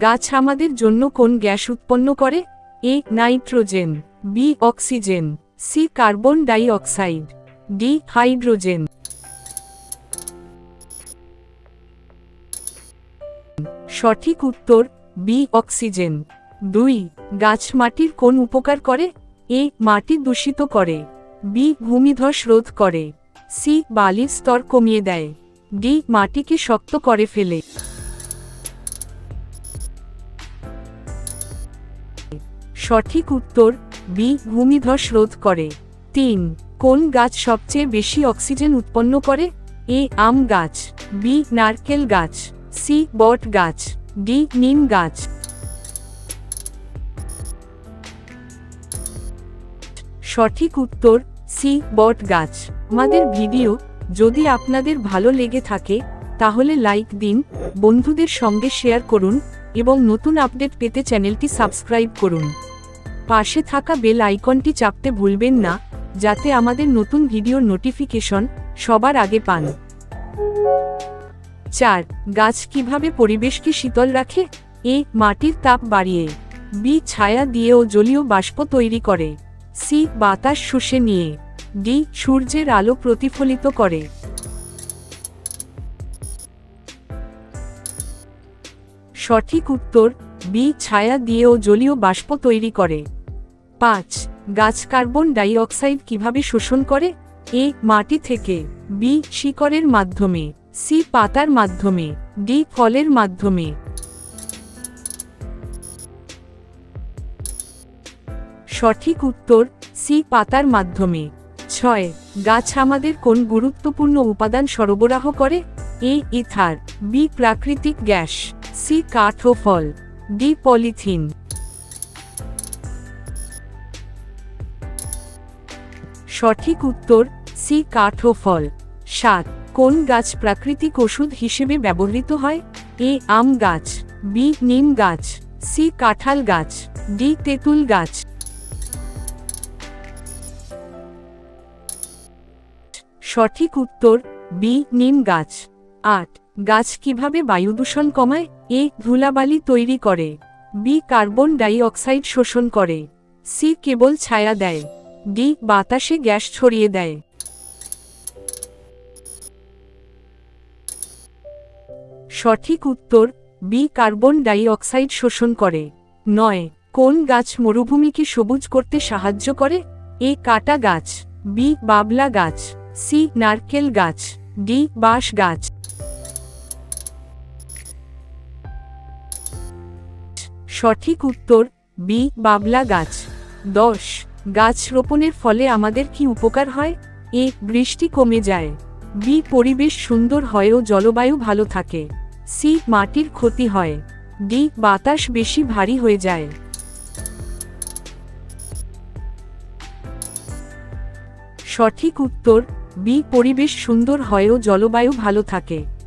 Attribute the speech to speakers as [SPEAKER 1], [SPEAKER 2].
[SPEAKER 1] গাছ আমাদের জন্য কোন গ্যাস উৎপন্ন করে? A, nitrogen, B, oxygen, C, carbon dioxide D, hydrogen. সঠিক উত্তর, বি, অক্সিজেন। দুই, গাছ মাটির কোন উপকার করে? এ, মাটি দূষিত করে। বি, ভূমিধস রোধ করে। সি, বালির স্তর কমিয়ে দেয়। ডি, মাটিকে শক্ত করে ফেলে। সঠিক উত্তর বি ভূমিধস রোধ করে। তিন, কোন গাছ সবচেয়ে বেশি অক্সিজেন উৎপন্ন করে? এ আম গাছ বি নারকেল গাছ সি বট গাছ ডি নিম গাছ। সঠিক উত্তর সি বট গাছ। আমাদের ভিডিও যদি আপনাদের ভালো লেগে থাকে, তাহলে লাইক দিন, বন্ধুদের সঙ্গে শেয়ার করুন, এবং নতুন আপডেট পেতে চ্যানেলটি সাবস্ক্রাইব করুন। পাশে থাকা বেল আইকনটি চাপতে ভুলবেন না, যাতে আমাদের নতুন ভিডিওর নোটিফিকেশন সবার আগে পান। চার, গাছ কীভাবে পরিবেশকে শীতল রাখে? এ, মাটির তাপ বাড়িয়ে। বি, ছায়া দিয়ে ও জলীয় বাষ্প তৈরি করে। সি, বাতাস শুষে নিয়ে। ডি, সূর্যের আলো প্রতিফলিত করে। সঠিক উত্তর, বি, ছায়া দিয়ে ও জলীয় বাষ্প তৈরি করে। পাঁচ, গাছ কার্বন ডাইঅক্সাইড কীভাবে শোষণ করে? এ, মাটি থেকে। বি, শিকড়ের মাধ্যমে। সি, পাতার মাধ্যমে। ডি, ফলের মাধ্যমে। সঠিক উত্তর, সি, পাতার মাধ্যমে। ছয়, গাছ আমাদের কোন গুরুত্বপূর্ণ উপাদান সরবরাহ করে? A, ether. বি, প্রাকৃতিক গ্যাস। সি, কাঠ ও ফল। D, polythene. সঠিক উত্তর, সি কাঠ ও ফল সাত, কোন গাছ প্রাকৃতিক ওষুধ হিসেবে ব্যবহৃত হয়? এ, আম গাছ। বি, নিম গাছ। সি, কাঁঠাল গাছ। ডি, তেঁতুল গাছ। সঠিক উত্তর, বি, নিম গাছ। আট, গাছ কীভাবে বায়ু দূষণ কমায়? এ, ধুলাবালি তৈরি করে। বি, কার্বন ডাই অক্সাইড শোষণ করে। সি, কেবল ছায়া দেয়। ডি বাতাসে গ্যাস ছড়িয়ে দেয়। সঠিক উত্তর বি কার্বন ডাই অক্সাইড শোষণ করে। নয়, কোন গাছ মরুভূমিকে সবুজ করতে সাহায্য করে? এ কাটা গাছ বি বাবলা গাছ সি নারকেল গাছ ডি বাঁশ গাছ। সঠিক উত্তর বি বাবলা গাছ। দশ গাছ রোপণের ফলে আমাদের কি উপকার হয়? এ, বৃষ্টি কমে যায়। বি, পরিবেশ সুন্দর হয় ও জলবায়ু ভালো থাকে। সি, মাটির ক্ষতি হয়। ডি, বাতাস বেশি ভারী হয়ে যায়। সঠিক উত্তর, বি, পরিবেশ সুন্দর হয় ও জলবায়ু ভালো থাকে।